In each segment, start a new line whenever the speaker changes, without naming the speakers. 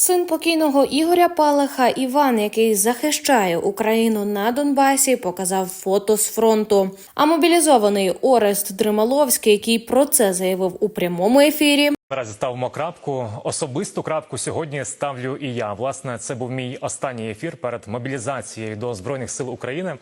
Син покійного Ігоря Палаха Іван, який захищає Україну на Донбасі, показав фото з фронту. А мобілізований Орест Дрималовський, який про це заявив у прямому ефірі,
Наразі ставимо крапку. Особисту крапку сьогодні ставлю і я. Власне, це був мій останній ефір перед мобілізацією до збройних сил України.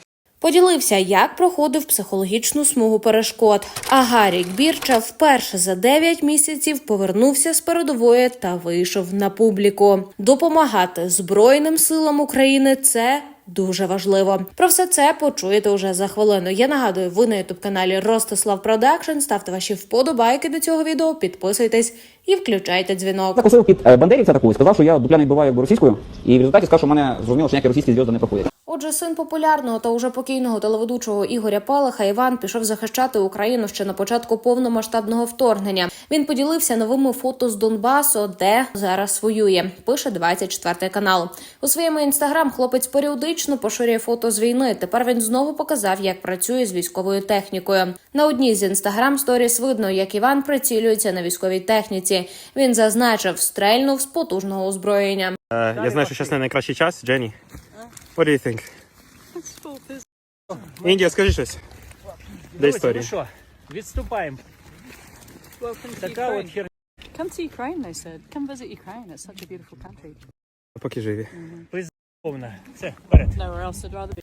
Поділився, як проходив психологічну смугу перешкод. А Гарік Бірча вперше за 9 місяців повернувся з передової та вийшов на публіку. Допомагати Збройним силам України це. Дуже важливо про все це почуєте уже за хвилину. Я нагадую, ви на ютуб каналі Ростислав Продакшн. Ставте ваші вподобайки до цього відео, підписуйтесь і включайте дзвінок.
Запросив під е, бандерівця таку сказав, що я дупляний буваю російською, і в результаті сказав, що мене зрозуміло, що ніякі російські зв'язки не проходять.
Отже, син популярного та уже покійного телеведучого Ігоря Палаха Іван пішов захищати Україну ще на початку повномасштабного вторгнення. Він поділився новими фото з Донбасу, де зараз воює. Пише 24 канал. У своєму інстаграм хлопець періодично поширює фото з війни. Тепер він знову показав, як працює з військовою технікою. На одній з інстаграм сторіс видно, як Іван прицілюється на військовій техніці. Він зазначив, стрельнув з потужного озброєння.
Е, я знаю, що зараз не найкращий час. Дженні, what do you think? Індія, скажи щось. Де
Друзі,
історія?
Ну що, відступаємо. Така от хер...
Come to Ukraine, they said. Come visit Ukraine. It's such a beautiful country.
Поки живі.
Все, вперед.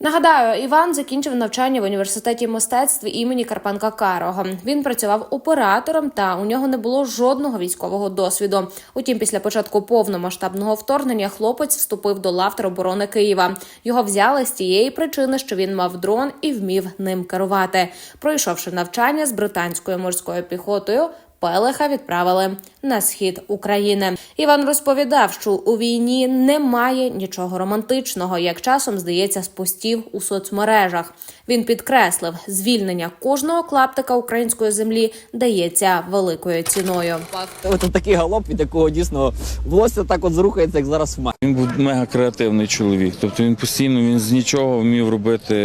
Нагадаю, Іван закінчив навчання в університеті мистецтв імені Карпенка Карого. Він працював оператором, та у нього не було жодного військового досвіду. Утім, після початку повномасштабного вторгнення хлопець вступив до лав тероборони Києва. Його взяли з тієї причини, що він мав дрон і вмів ним керувати. Пройшовши навчання з британською морською піхотою. Пелеха відправили на схід України. Іван розповідав, що у війні немає нічого романтичного, як часом здається з постів у соцмережах. Він підкреслив, звільнення кожного клаптика української землі дається великою ціною.
Ось такий галоп, від якого дійсно волосся так от зрухається, як зараз в мене.
Він був мега креативний чоловік. Тобто він постійно він з нічого вмів робити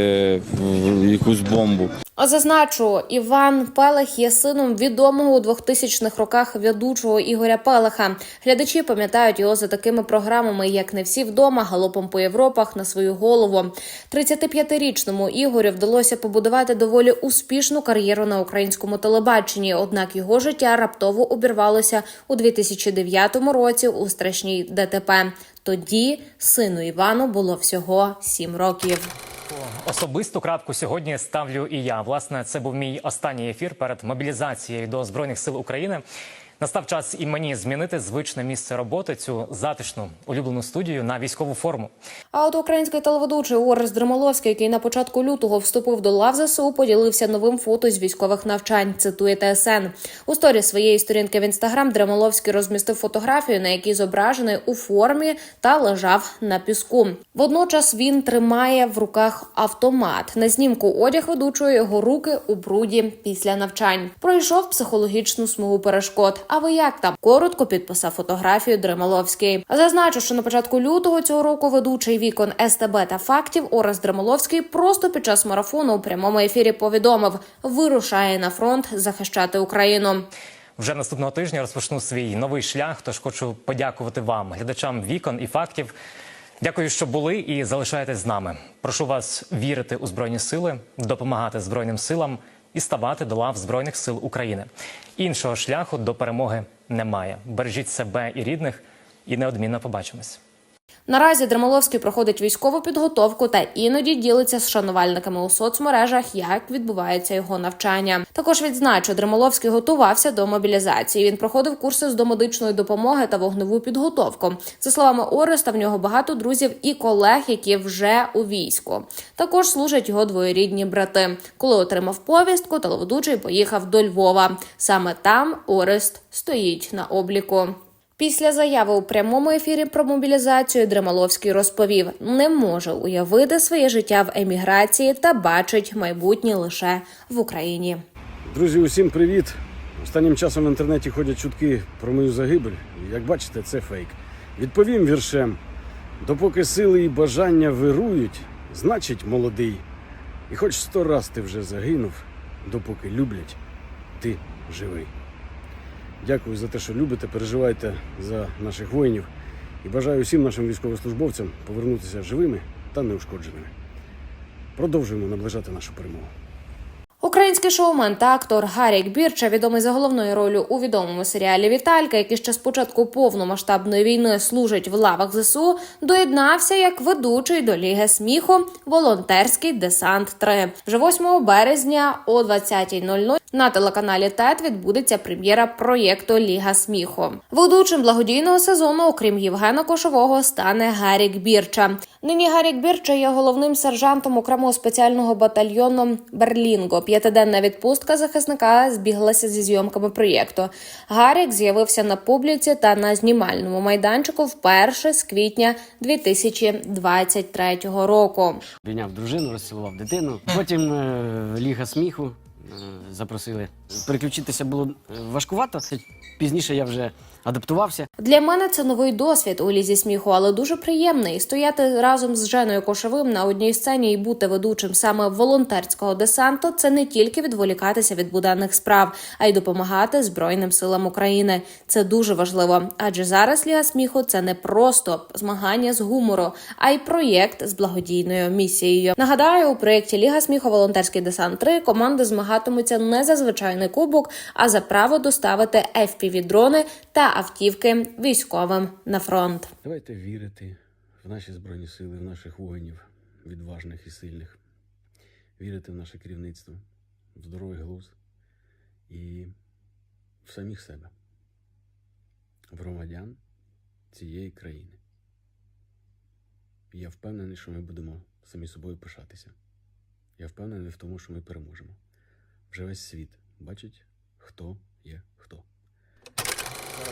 якусь бомбу.
А Зазначу, Іван Пелех є сином відомого у 2000-х роках ведучого Ігоря Пелеха. Глядачі пам'ятають його за такими програмами, як не всі вдома, галопом по Європах на свою голову. 35-річному Ігорю вдалося побудувати доволі успішну кар'єру на українському телебаченні. Однак його життя раптово обірвалося у 2009 році у страшній ДТП. Тоді сину Івану було всього 7 років.
Особисту крапку сьогодні ставлю і я. Власне, це був мій останній ефір перед мобілізацією до збройних сил України. Настав час і мені змінити звичне місце роботи, цю затишну улюблену студію на військову форму.
А от український телеведучий Орес Дремоловський, який на початку лютого вступив до лав ЗСУ, поділився новим фото з військових навчань. Цитує ТСН. У сторі своєї сторінки в інстаграм Дремоловський розмістив фотографію, на якій зображений у формі та лежав на піску. Водночас він тримає в руках автомат. На знімку одяг ведучого його руки у бруді після навчань. Пройшов психологічну смугу перешкод. А ви як там? Коротко підписав фотографію Дремоловський. Зазначу, що на початку лютого цього року ведучий вікон СТБ та фактів Орес Дремоловський просто під час марафону у прямому ефірі повідомив: вирушає на фронт захищати Україну.
Вже наступного тижня розпочну свій новий шлях. Тож хочу подякувати вам, глядачам вікон і фактів. Дякую, що були і залишаєтесь з нами. Прошу вас вірити у збройні сили, допомагати збройним силам і ставати до лав збройних сил України. Іншого шляху до перемоги немає. Бережіть себе і рідних, і неодмінно побачимось.
Наразі Дремоловський проходить військову підготовку та іноді ділиться з шанувальниками у соцмережах, як відбувається його навчання. Також відзначу, Дремоловський готувався до мобілізації. Він проходив курси з домедичної допомоги та вогневу підготовку. За словами Ореста, в нього багато друзів і колег, які вже у війську. Також служать його двоєрідні брати. Коли отримав повістку, телеведучий поїхав до Львова. Саме там Орест стоїть на обліку. Після заяви у прямому ефірі про мобілізацію Дремаловський розповів, не може уявити своє життя в еміграції та бачить майбутнє лише в Україні.
Друзі, усім привіт! Останнім часом в інтернеті ходять чутки про мою загибель. Як бачите, це фейк. Відповім віршем: допоки сили і бажання вирують, значить молодий. І хоч сто раз ти вже загинув, допоки люблять, ти живий. Дякую за те, що любите, переживайте за наших воїнів І бажаю всім нашим військовослужбовцям повернутися живими та неушкодженими. Продовжуємо наближати нашу перемогу.
Український шоумен та актор Гарік Бірча, відомий за головною ролью у відомому серіалі Віталька, який ще з початку повномасштабної війни служить в лавах ЗСУ, доєднався як ведучий до Ліги сміху Волонтерський десант 3 Вже 8 березня о 20.00 на телеканалі ТЕТ відбудеться прем'єра проєкту Ліга сміху. Ведучим благодійного сезону, окрім Євгена Кошового, стане Гарік Бірча. Нині Гарік Бірча є головним сержантом окремого спеціального батальйону Берлінго. П'ятиденна відпустка захисника збіглася зі зйомками проєкту. Гарік з'явився на публіці та на знімальному майданчику вперше з квітня 2023 року.
Обійняв дружину, розцілував дитину. Потім е, Ліга сміху е, запросили. Переключитися було е, важкувато. Пізніше я вже адаптувався.
Для мене це новий досвід у лізі сміху, але дуже приємний. Стояти разом з Женою Кошовим на одній сцені і бути ведучим саме волонтерського десанту це не тільки відволікатися від буденних справ, а й допомагати Збройним силам України. Це дуже важливо, адже зараз Ліга сміху це не просто змагання з гумору, а й проєкт з благодійною місією. Нагадаю, у проєкті Ліга сміху волонтерський десант 3 команди змагатимуться не за звичайний кубок, а за право доставити fpv дрони та автівки військовим на фронт.
Давайте вірити в наші Збройні Сили, в наших воїнів, відважних і сильних. Вірити в наше керівництво, в здоровий глузд і в самих себе, в громадян цієї країни. Я впевнений, що ми будемо самі собою пишатися. Я впевнений в тому, що ми переможемо. Вже весь світ бачить, хто є хто.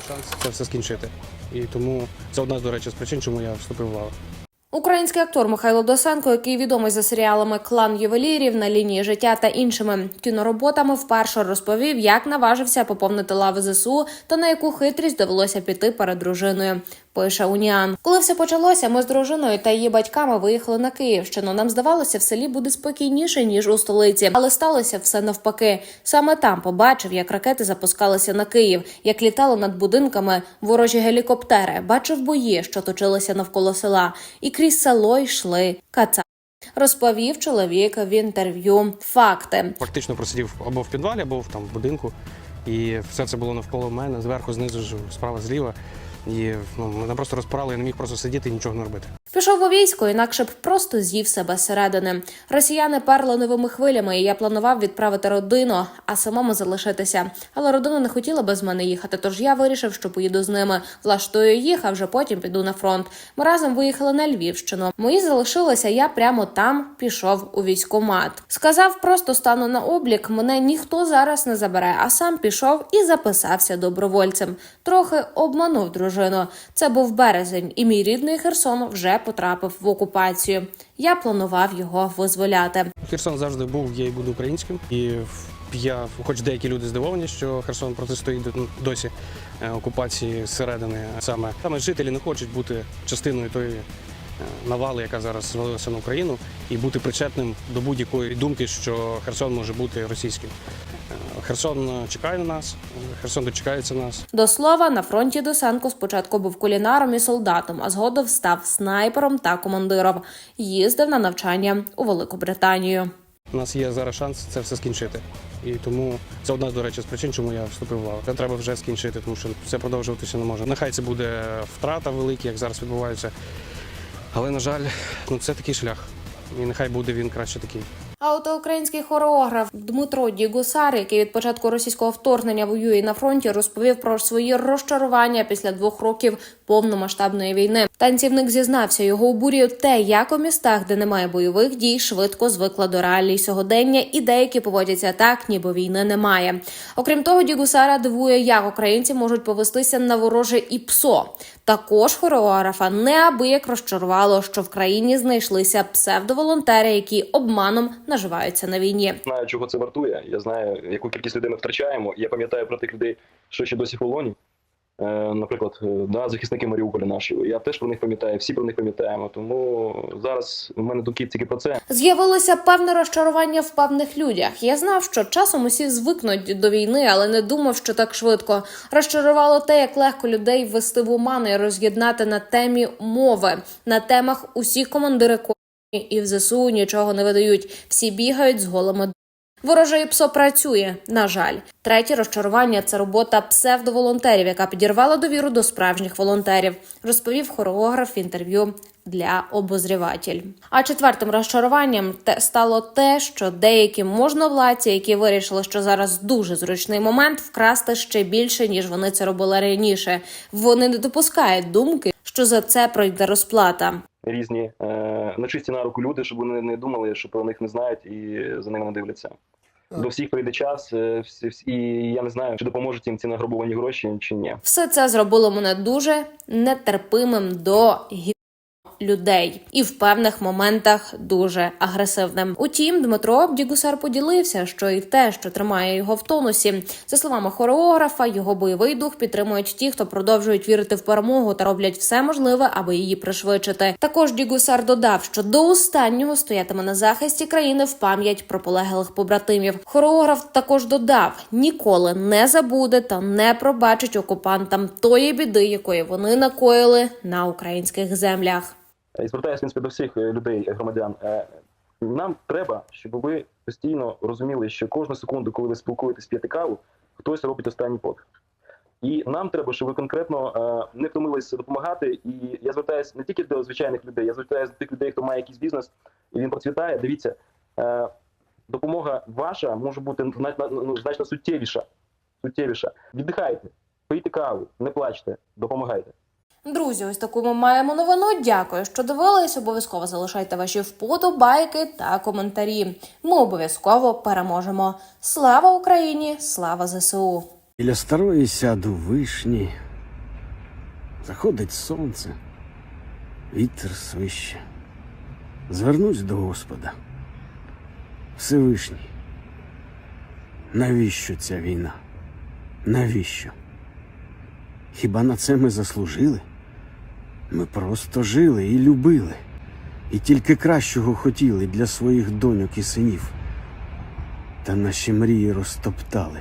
Шанс це все скінчити. І тому це одна, до речі, з причин, чому я вступив в лаву.
Український актор Михайло Досенко, який відомий за серіалами Клан ювелірів на лінії життя та іншими кінороботами, вперше розповів, як наважився поповнити лави ЗСУ та на яку хитрість довелося піти перед дружиною. Пише Уніан. Коли все почалося, ми з дружиною та її батьками виїхали на Київщину. Нам здавалося, в селі буде спокійніше ніж у столиці, але сталося все навпаки. Саме там побачив, як ракети запускалися на Київ, як літали над будинками ворожі гелікоптери. Бачив бої, що точилися навколо села, і крізь село йшли каца. Розповів чоловік в інтерв'ю факти.
Фактично просидів або в підвалі, або в там в будинку. І все це було навколо мене, зверху, знизу, справа, зліва. І ну, мене просто розпирало, я не міг просто сидіти і нічого не робити.
Пішов у військо, інакше б просто з'їв себе зсередини. Росіяни перли новими хвилями, і я планував відправити родину, а самому залишитися. Але родина не хотіла без мене їхати, тож я вирішив, що поїду з ними. Влаштую їх, а вже потім піду на фронт. Ми разом виїхали на Львівщину. Мої залишилися. Я прямо там пішов у військкомат. Сказав, просто стану на облік. Мене ніхто зараз не забере, а сам пішов і записався добровольцем. Трохи обманув дружину. Це був березень, і мій рідний Херсон вже потрапив в окупацію. Я планував його визволяти.
Херсон завжди був, є і буде українським. І я, хоч деякі люди здивовані, що Херсон протистоїть досі е, окупації зсередини. Саме саме жителі не хочуть бути частиною тої е, навали, яка зараз звалилася на Україну, і бути причетним до будь-якої думки, що Херсон може бути російським. Е, Херсон чекає на нас, Херсон дочекається нас.
До слова, на фронті Досенко спочатку був кулінаром і солдатом, а згодом став снайпером та командиром. Їздив на навчання у Велику Британію.
У нас є зараз шанс це все скінчити. І тому це одна, до речі, з причин, чому я вступив в лаву. Це треба вже скінчити, тому що це продовжуватися не може. Нехай це буде втрата велика, як зараз відбувається. Але, на жаль, ну це такий шлях. І нехай буде він краще такий.
А от український хореограф Дмитро Дігусар, який від початку російського вторгнення воює на фронті, розповів про свої розчарування після двох років повномасштабної війни. Танцівник зізнався, його обурює те, як у містах, де немає бойових дій, швидко звикла до реалій сьогодення, і деякі поводяться так, ніби війни немає. Окрім того, Дігусара дивує, як українці можуть повестися на вороже і псо. Також хореографа неабияк розчарувало, що в країні знайшлися псевдоволонтери, які обманом наживаються на війні.
знаю, чого це вартує. Я знаю, яку кількість людей ми втрачаємо. Я пам'ятаю про тих людей, що ще досі полоні. Е, наприклад, е, да, захисники Маріуполя наші. Я теж про них пам'ятаю, всі про них пам'ятаємо. Тому зараз у мене думки тільки про це.
З'явилося певне розчарування в певних людях. Я знав, що часом усі звикнуть до війни, але не думав, що так швидко. Розчарувало те, як легко людей ввести в оману і роз'єднати на темі мови, на темах усі командири і в ЗСУ нічого не видають. Всі бігають з голими. Д- ПСО працює, на жаль. Третє розчарування це робота псевдоволонтерів, яка підірвала довіру до справжніх волонтерів, розповів хореограф в інтерв'ю для обозріватель. А четвертим розчаруванням те стало те, що деякі можновладці, які вирішили, що зараз дуже зручний момент вкрасти ще більше, ніж вони це робили раніше. Вони не допускають думки, що за це пройде розплата.
Різні е, нечисті на руку люди, щоб вони не думали, що про них не знають і за ними не дивляться. До всіх прийде час, е, і я не знаю, чи допоможуть їм ці награбовані гроші чи ні.
Все це зробило мене дуже нетерпимим до гі- людей і в певних моментах дуже агресивним. Утім, Дмитро Дігусар поділився, що і те, що тримає його в тонусі. За словами хореографа, його бойовий дух підтримують ті, хто продовжують вірити в перемогу та роблять все можливе, аби її пришвидшити. Також Дігусар додав, що до останнього стоятиме на захисті країни в пам'ять про полеглих побратимів. Хореограф також додав: ніколи не забуде та не пробачить окупантам тої біди, якої вони накоїли на українських землях.
І звертаюся в принципі, до всіх е, людей, е, громадян. Е, Нам треба, щоб ви постійно розуміли, що кожну секунду, коли ви спілкуєтесь п'яти каву, хтось робить останній подих. І нам треба, щоб ви конкретно е, не втомилися допомагати. І я звертаюся не тільки до звичайних людей, я звертаюся до тих людей, хто має якийсь бізнес і він процвітає. Дивіться, е, допомога ваша може бути ну, значно суттєвіша. Суттєвіша. Віддихайте, пийте каву, не плачте, допомагайте.
Друзі, ось таку ми маємо новину. Дякую, що дивились. Обов'язково залишайте ваші вподобайки та коментарі. Ми обов'язково переможемо. Слава Україні! Слава ЗСУ!
Біля старої сяду вишні. Заходить сонце, вітер свище. Звернусь до Господа. Всевишній. Навіщо ця війна? Навіщо? Хіба на це ми заслужили? Ми просто жили і любили, і тільки кращого хотіли для своїх доньок і синів. Та наші мрії розтоптали.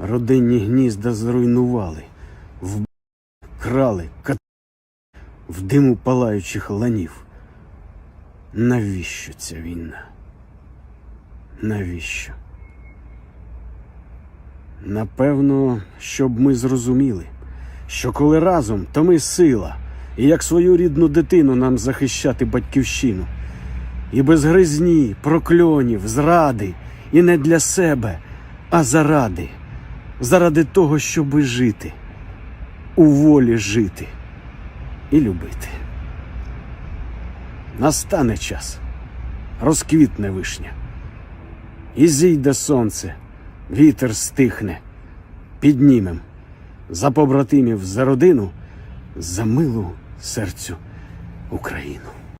Родинні гнізда зруйнували, в крали, кат... в диму палаючих ланів. Навіщо ця війна? Навіщо? Напевно, щоб ми зрозуміли, що коли разом, то ми сила, і як свою рідну дитину нам захищати батьківщину. І без гризні, прокльонів, зради, і не для себе, а заради. Заради того, щоби жити, у волі жити. І любити. Настане час, розквітне вишня, і зійде сонце, вітер стихне, піднімем. За побратимів, за родину, за милу серцю Україну.